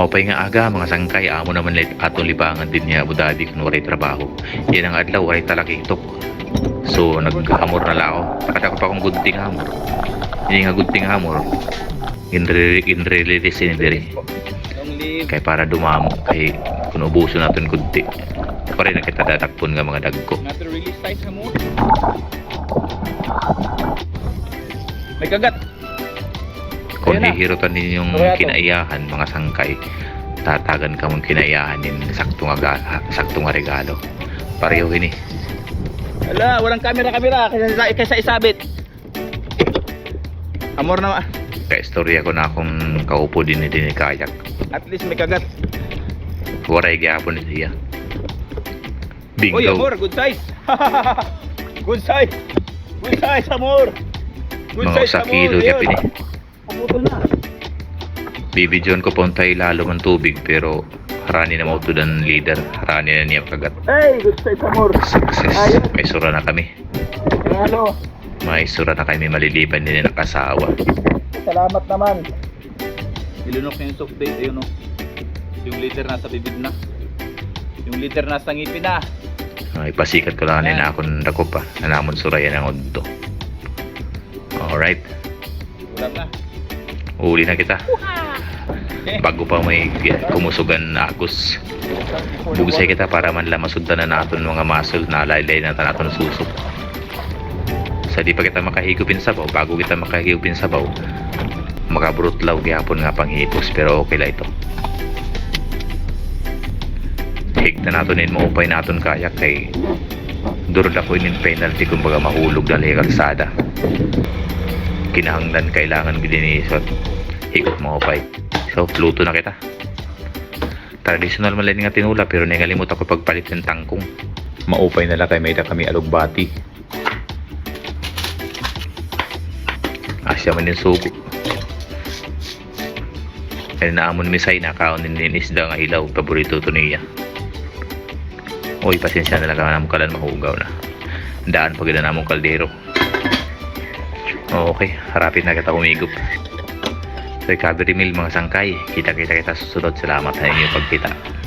Maupay nga aga, mga sangkay, amo naman lit atong libangan din niya Abu Dhabi kung waray trabaho. Yan ang adlaw, waray talakitok. So, naghamor na lang ako. Nakata ko pa akong gunting hamor. Hindi nga gunting hamor. Inre-release ni diri. Long live. Kay para dumamo, kay kung ubuso natin kunti. Pa rin nakita dadakpon nga mga dagko. To release tayo sa mo. May kagat. Kung hihirutan Kaya to. kinaiyahan, mga sangkay, tatagan ka mong kinaiyahan yun, sakto nga, ga- sakto nga regalo. Pareho ini. Ala, walang kamera-kamera kaysa, kaysa isabit. Amor na Ka-istorya ko na akong kaupo din din ni kayak. at least may kagat. Waray gyapon ni siya. Bingo. amor, good size. good size. Good size, amor. Good Mga size, usa kilo Ayun. siya Puputol na. Bibidyon ko puntay lalo man tubig pero harani na mauto ng leader. Harani na niya kagat. Hey, good size, amor. Success. Ayun. May sura na kami. Ano? May sura na kami maliliban din ng kasawa. Salamat naman. Ilunok yung soft date, ayun o. Yung liter nasa bibig na. Yung liter nasa ngipin na. Ay, pasikat ko lang Yan. na akong dako pa. Nanamon surayan ang udto. Alright. Ulam na. Uli na kita. Bago pa may kumusugan na agos. Bugusay kita para man lang masundan na naton mga muscle na laylay na naton susok. Sa di pa kita makahigupin sa baw, bago kita makahigupin sa baw, makabrutlaw gyapon nga panghipos pero okay lang ito. Higta naton in maupay naton kayak kay durod ako inin penalty kumbaga mahulog dali kalsada. Kinahanglan kailangan bidinisot higop maupay. So, luto na kita. Traditional man nga tinula pero nangalimot ako pagpalit ng tangkong. Maupay na lang kay may da kami alugbati. Asya man yung sugo. Kaya naamon misay na kaon ni isda nga ilaw. Paborito to niya. Uy, pasensya na lang ka namong kalan mahugaw na. Daan pag na namong kaldero. Okay, harapin na kita umigop. Recovery meal mga sangkay. Kita-kita kita susunod. Salamat sa inyong pagkita.